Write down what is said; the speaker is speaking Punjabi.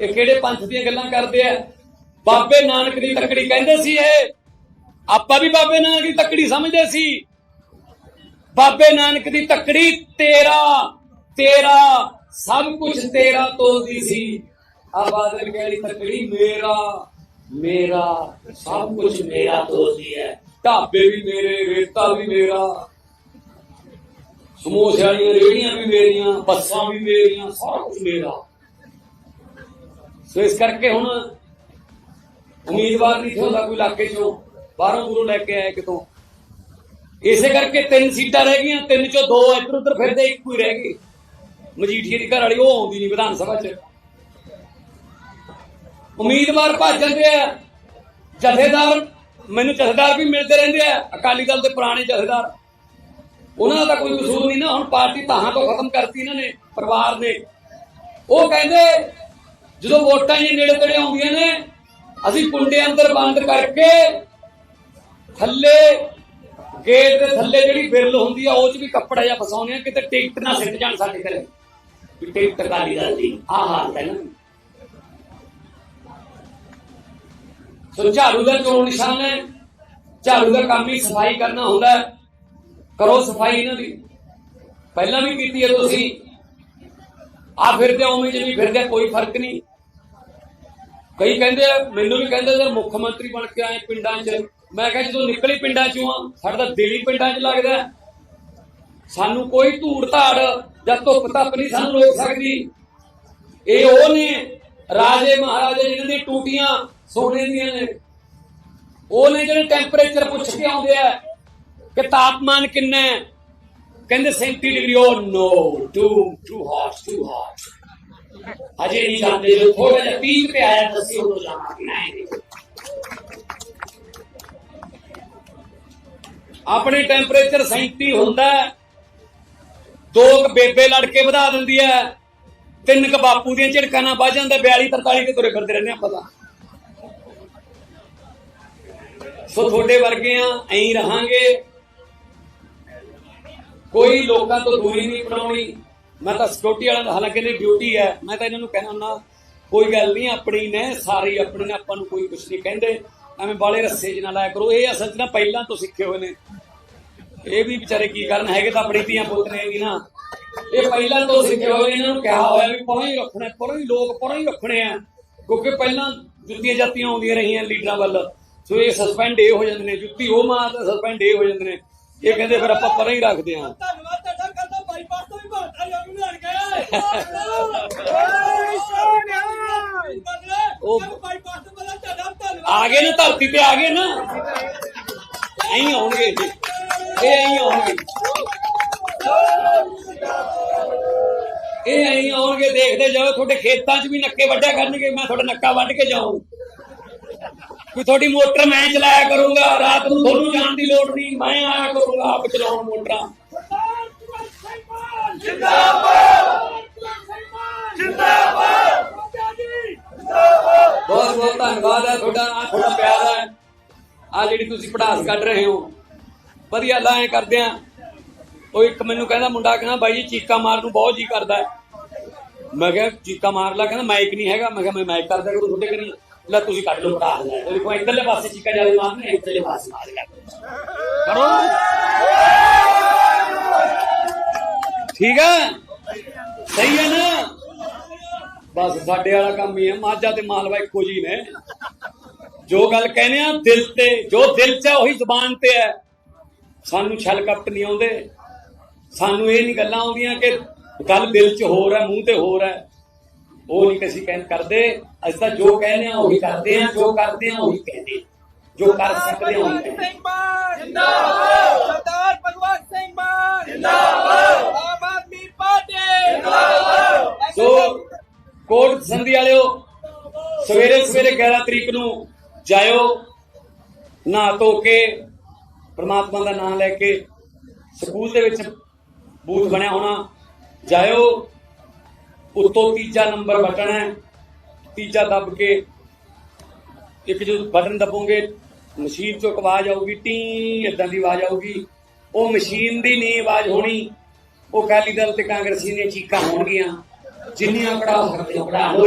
ਇਹ ਕਿਹੜੇ ਪੰਥ ਦੀਆਂ ਗੱਲਾਂ ਕਰਦੇ ਆ? ਬਾਬੇ ਨਾਨਕ ਦੀ ਤਕੜੀ ਕਹਿੰਦੇ ਸੀ ਇਹ। ਆਪਾਂ ਵੀ ਬਾਬੇ ਨਾਨਕ ਦੀ ਤੱਕੜੀ ਸਮਝਦੇ ਸੀ। ਬਾਬੇ ਨਾਨਕ ਦੀ ਤੱਕੜੀ ਤੇਰਾ ਤੇਰਾ, ਸਭ ਕੁਝ ਤੇਰਾ ਤੋਲਦੀ ਸੀ। ਆ ਬਾਦਲ ਕਹਿੰਦੀ ਤੱਕੜੀ ਮੇਰਾ ਮੇਰਾ, ਸਭ ਕੁਝ ਮੇਰਾ ਤੋਲਦੀ ਹੈ। ਢਾਬੇ ਵੀ ਮੇਰੇ, ਰੇਤਾ ਵੀ ਮੇਰਾ। ਸਮੋਸੇ ਵਾਲੀਆਂ ਰੇੜੀਆਂ ਵੀ ਮੇਰੀਆਂ, ਬੱਸਾਂ ਵੀ ਮੇਰੀਆਂ ਸਾਰਾ ਕੁਝ ਮੇਰਾ। ਸੋ ਇਸ ਕਰਕੇ ਹੁਣ ਉਮੀਦਵਾਰ ਨਹੀਂ ਹੁੰਦਾ ਕੋਈ ਇਲਾਕੇ ਚੋਂ, ਬਾਹਰੋਂ ਦੂਰੋਂ ਲੈ ਕੇ ਆਇਆ ਕਿਤੋਂ। ਇਸੇ ਕਰਕੇ ਤਿੰਨ ਸੀਟਾਂ ਰਹਿ ਗਈਆਂ, ਤਿੰਨ ਚੋਂ ਦੋ ਇੱਧਰ ਉੱਧਰ ਫਿਰਦੇ, ਇੱਕ ਕੋਈ ਰਹਿ ਗਈ ਮਜੀਠੀਏ ਦੀ ਘਰ ਵਾਲੀ, ਉਹ ਆਉਂਦੀ ਨਹੀਂ ਵਿਧਾਨ ਸਭਾ 'ਚ। ਉਮੀਦਵਾਰ ਭੱਜ ਜਾਂਦੇ ਆ। ਜਥੇਦਾਰ, ਮੈਨੂੰ ਜਥੇਦਾਰ ਵੀ ਮਿਲਦੇ ਰਹਿੰਦੇ ਆ। ਅਕਾਲੀ ਦਲ ਦੇ ਪੁਰਾਣੇ ਜਥੇਦਾਰ। ਉਹਨਾਂ ਦਾ ਤਾਂ ਕੋਈ ਕਸੂਰ ਨਹੀਂ ਨਾ, ਹੁਣ ਪਾਰਟੀ ਤਾਹਾਂ ਤੋਂ ਖਤਮ ਕਰਤੀ ਇਹਨਾਂ ਨੇ, ਪਰਿਵਾਰ ਨੇ। ਉਹ ਕਹਿੰਦੇ ਜਦੋਂ ਵੋਟਾਂ ਜੀ ਨੇੜੇ ਤੇੜੇ ਆਉਂਦੀਆਂ ਨੇ, ਅਸੀਂ ਕੁੰਡੇ ਅੰਦਰ ਬੰਦ ਕਰਕੇ ਥੱਲੇ ਗੇਟ ਦੇ ਥੱਲੇ ਜਿਹੜੀ ਬਿਰਲ ਹੁੰਦੀ ਆ, ਉਹ ਚ ਵੀ ਕੱਪੜਾ ਜਿਹਾ ਫਸਾਉਂਦੇ ਆ, ਕਿਤੇ ਟਿਕਟ ਨਾ ਸਿੱਟ ਜਾਣ ਸਾਡੇ ਘਰੇ। ਵੀ ਟਿਕਟ ਕਾਲੀ ਗੱਲ ਦੀ, ਆਹ ਹਾਲ ਹੈ ਨਾ। ਸੋ ਝਾੜੂ ਦਾ ਚੋਣ ਨਿਸ਼ਾਨ ਹੈ, ਝਾੜੂ ਦਾ ਕੰਮ ਹੀ ਸਫ਼ਾਈ ਕਰਨਾ ਹੁੰਦਾ ਹੈ। ਕਰੋ ਸਫ਼ਾਈ ਇਹਨਾਂ ਦੀ। ਪਹਿਲਾਂ ਵੀ ਕੀਤੀ ਹੈ ਤੁਸੀਂ। ਆ ਫਿਰਦੇ ਹੋ ਉਵੇਂ ਜਿਵੇਂ ਫਿਰਦੇ ਕੋਈ ਫ਼ਰਕ ਨਹੀਂ। ਕਈ ਕਹਿੰਦੇ ਆ, ਮੈਨੂੰ ਵੀ ਕਹਿੰਦੇ ਸਰ ਮੁੱਖ ਮੰਤਰੀ ਬਣ ਕੇ ਆਏ ਪਿੰਡਾਂ 'ਚ। ਮੈਂ ਕਿਹਾ ਜਦੋਂ ਨਿਕਲੀ ਪਿੰਡਾਂ 'ਚੋਂ ਆ, ਸਾਡਾ ਤਾਂ ਦਿਲ ਹੀ ਪਿੰਡਾਂ 'ਚ ਲੱਗਦਾ ਸਾਨੂੰ ਕੋਈ ਧੂੜ ਧਾੜ ਜਾਂ ਧੁੱਪ ਧੱਪ ਨਹੀਂ ਸਾਨੂੰ ਰੋਕ ਸਕਦੀ। ਇਹ ਉਹ ਨੇ, ਰਾਜੇ ਮਹਾਰਾਜੇ ਜਿਹਨਾਂ ਦੀ ਟੂਟੀਆਂ ਸੋਨੇ ਦੀਆਂ ਨੇ। ਉਹ ਨੇ ਜਿਹੜੇ ਟੈਂਪਰੇਚਰ ਪੁੱਛ ਕੇ ਆਉਂਦੇ ਆ ਕਿ ਤਾਪਮਾਨ ਕਿੰਨਾ ਹੈ। ਕਹਿੰਦੇ 37 ਡਿਗਰੀ, ਉਹ no too too hot too hot ਅਜੇ ਨਹੀਂ ਜਾਂਦੇ, ਜੋ ਥੋੜਾ ਜਿਹਾ ਪੀਕ ਤੇ ਆਇਆ ਤਾਂ ਉਦੋਂ ਜਾਵਾਂਗੇ ਨਹੀਂ ਆਪਣੇ ਟੈਂਪਰੇਚਰ 37 ਹੁੰਦਾ ਦੋ ਕ ਬੇਬੇ ਲੜ ਕੇ ਵਧਾ ਦਿੰਦੀ ਹੈ। ਤਿੰਨ ਕ ਬਾਪੂ ਦੀਆਂ ਝਿੜਕਾਂ ਨਾਲ ਵੱਜ ਜਾਂਦਾ 42 43 ਕੇ ਤੁਰੇ ਫਿਰਦੇ ਰਹਿੰਦੇ ਆ ਪਤਾ ਸੋ ਤੁਹਾਡੇ ਵਰਗੇ ਆ, ਐਂ ਰਹਾਂਗੇ। ਕੋਈ ਲੋਕਾਂ ਤੋਂ ਦੂਰੀ ਨਹੀਂ ਬਣਾਉਣੀ। ਮੈਂ ਤਾਂ ਸਿਕਿਉਰਿਟੀ ਵਾਲਾ ਹਾਲਾਂਕਿ ਇਹਦੀ ਡਿਊਟੀ ਹੈ। ਮੈਂ ਤਾਂ ਇਹਨਾਂ ਨੂੰ ਕਹਿਣਾ ਹੁੰਦਾ, ਕੋਈ ਗੱਲ ਨਹੀਂ, ਆਪਣੀ ਨੇ, ਸਾਰੀ ਆਪਣੀ ਨੇ, ਆਪਾਂ ਨੂੰ ਕੋਈ ਕੁਝ ਨਹੀਂ ਕਹਿੰਦੇ। ਐਵੇਂ ਬਾਲੇ ਰੱਸੇ ਚ ਲਾਇਆ ਕਰੋ। ਇਹ ਅਸਲ ਚ ਨਾ ਪਹਿਲਾਂ ਤੋਂ ਸਿੱਖੇ ਹੋਏ ਨੇ। ਇਹ ਵੀ ਵਿਚਾਰੇ ਕੀ ਕਰਨ, ਹੈਗੇ ਤਾਂ ਆਪਣੀ ਧੀਆਂ ਪੁੱਤ ਨੇ ਵੀ ਨਾ। ਇਹ ਪਹਿਲਾਂ ਤੋਂ ਸਿੱਖੇ ਹੋਏ ਇਹਨਾਂ ਨੂੰ ਕਿਹਾ ਹੋਇਆ ਵੀ ਪਰਾਂ ਹੀ ਰੱਖਣਾ ਪਰਾਂ ਹੀ ਲੋਕ ਪਰਾਂ ਹੀ ਰੱਖਣੇ ਆ। ਕਿਉਂਕਿ ਪਹਿਲਾਂ ਜੁੱਤੀਆਂ ਜਾਤੀਆਂ ਆਉਂਦੀਆਂ ਰਹੀਆਂ ਲੀਡਰਾਂ ਵੱਲ। ਸੋ ਇਹ ਸਸਪੈਂਡ ਇਹ ਹੋ ਜਾਂਦੇ ਨੇ, ਜੁੱਤੀ ਉਹ ਮਾਰ ਸਸਪੈਂਡ ਇਹ ਹੋ ਜਾਂਦੇ ਨੇ। ਇਹ ਕਹਿੰਦੇ ਫਿਰ ਆਪਾਂ ਪਰਾਂ ਹੀ ਰੱਖਦੇ ਆ ਧੰਨਵਾਦ ਤੁਹਾਡਾ ਕਰਦਾ ਬਾਈਪਾਸ ਤੋਂ ਵੀ ਭਾਰਤਾ ਯੋਗ ਨੂੰ ਲੜ ਗਏ ਓਏ ਸੋਨਿਆ ਉਹ- ਆ ਗਏ ਨਾ ਧਰਤੀ ਤੇ ਆ ਗਏ ਨਾ। ਐਂ ਆਉਣਗੇ ਇਹ ਐਂ ਆਉਣਗੇ। ਇਹ ਐਂ ਆਉਣਗੇ। ਦੇਖਦੇ ਜਾਓ, ਤੁਹਾਡੇ ਖੇਤਾਂ 'ਚ ਵੀ ਨੱਕੇ ਵੱਢਿਆ ਕਰਨਗੇ। ਮੈਂ ਤੁਹਾਡਾ ਨੱਕਾ ਵੱਢ ਕੇ ਜਾਊਂ। ਕੋਈ ਤੁਹਾਡੀ ਮੋਟਰ ਮੈਂ ਚਲਾਇਆ ਕਰੂੰਗਾ। ਰਾਤ ਨੂੰ ਤੁਹਾਨੂੰ ਜਾਣ ਦੀ ਲੋੜ ਨਹੀਂ। ਮੈਂ ਆਇਆ ਕਰੂੰਗਾ, ਆਪ ਚਲਾਉਣ ਮੋਟਰਾਂ। ਬਹੁਤ ਬਹੁਤ ਧੰਨਵਾਦ ਹੈ ਤੁਹਾਡਾ ਆ ਤੁਹਾਡਾ ਪਿਆਰ ਹੈ ਆ ਜਿਹੜੀ ਤੁਸੀਂ ਪੜਾਸ ਕੱਢ ਰਹੇ ਹੋ, ਵਧੀਆ ਲਾਏ ਕਰਦੇ ਆ। ਉਹ ਇੱਕ ਮੈਨੂੰ ਕਹਿੰਦਾ ਮੁੰਡਾ ਕਹਿੰਦਾ, ਬਾਈ ਜੀ ਚੀਕਾ ਮਾਰਨ ਨੂੰ ਬਹੁਤ ਜੀ ਕਰਦਾ ਮੈਂ ਕਿਹਾ, ਚੀਕਾ ਮਾਰ ਲਾ, ਕਹਿੰਦਾ ਮਾਈਕ ਨਹੀਂ ਹੈਗਾ। ਮੈਂ ਕਿਹਾ, ਮੈਂ ਮਾਈਕ ਕਰਦਾ ਕਰੂੰ, ਤੁਹਾਡੇ ਕਰੀ ਲੈ ਤੁਸੀਂ ਕੱਢ ਲਓ ਪੜਾਸ। ਲੈ ਦੇਖੋ, ਇੱਧਰਲੇ ਪਾਸੇ ਚੀਕਾ ਜਾਲੇ ਮਾਰਨੇ ਇੱਧਰਲੇ ਪਾਸੇ ਮਾਰ ਕਰੋ ਠੀਕ ਹੈ? ਸਹੀ ਹੈ ਨਾ? ਬਸ, ਸਾਡੇ ਵਾਲਾ ਕੰਮ ਹੀ ਹੈ। ਮਾਝਾ ਤੇ ਮਾਲਵਾ ਇੱਕੋ ਜੀ ਨੇ। ਜੋ ਗੱਲ ਕਹਿੰਦੇ ਆ ਦਿਲ ਤੇ ਜੋ ਦਿਲ 'ਚ ਹੈ ਉਹੀ ਜ਼ੁਬਾਨ ਤੇ ਹੈ। ਸਾਨੂੰ ਛਲ ਕਪਟ ਨਹੀਂ ਆਉਂਦੇ। ਸਾਨੂੰ ਇਹ ਨਹੀਂ ਗੱਲਾਂ ਆਉਂਦੀਆਂ ਕਿ ਗੱਲ ਦਿਲ 'ਚ ਹੋਰ ਹੈ ਮੂੰਹ ਤੇ ਹੋਰ ਹੈ। ਉਹ ਨਹੀਂ ਕਿਸੇ ਕਹਿਣ ਕਰਦੇ। ਅਸੀਂ ਤਾਂ ਜੋ ਕਹਿੰਦੇ ਆ ਉਹੀ ਕਰਦੇ ਆ ਜੋ ਕਰਦੇ ਆ ਉਹੀ ਕਹਿੰਦੇ। ਜੋ ਕਰ ਸਕਦੇ ਆ ਉਹੀ ਕਹਿੰਦੇ ਜਿੰਦਾਬਾਦ। ਸਰਦਾਰ ਭਗਵੰਤ ਸਿੰਘ ਮਾਨ। ਜਿੰਦਾਬਾਦ। ਆਮ ਆਦਮੀ ਪਾਰਟੀ। ਜਿੰਦਾਬਾਦ। ਸੋ ਕੋਟ ਸੰਧੀ ਵਾਲਿਓ ਸਵੇਰੇ ਸਵੇਰੇ 11 ਤਰੀਕ ਨੂੰ ਜਾਇਓ ਨਹਾ ਧੋ ਕੇ ਪ੍ਰਮਾਤਮਾ ਦਾ ਨਾਮ ਲੈ ਕੇ ਸਕੂਲ ਦੇ ਵਿੱਚ ਬੂਥ ਬਣਿਆ ਹੋਣਾ, ਜਾਇਓ। ਉੱਤੋਂ ਤੀਜਾ ਨੰਬਰ ਬਟਨ ਹੈ, ਤੀਜਾ ਦੱਬ ਕੇ ਇੱਕ ਜੋ ਬਟਨ ਦਬੋਗੇ, ਮਸ਼ੀਨ ਚੋਂ ਇੱਕ ਆਵਾਜ਼ ਆਊਗੀ, ਟੀ ਇਦਾਂ ਦੀ ਆਵਾਜ਼ ਆਊਗੀ। ਉਹ ਮਸ਼ੀਨ ਦੀ ਨਹੀਂ ਆਵਾਜ਼ ਹੋਣੀ, ਉਹ ਅਕਾਲੀ ਦਲ ਤੇ ਕਾਂਗਰਸੀ ਦੀਆਂ ਚੀਕਾਂ ਹੋਣਗੀਆਂ, ਜਿੰਨੀਆਂ ਪੜਾ ਸਕਦੇ ਹੋ ਪੜਾ ਲਓ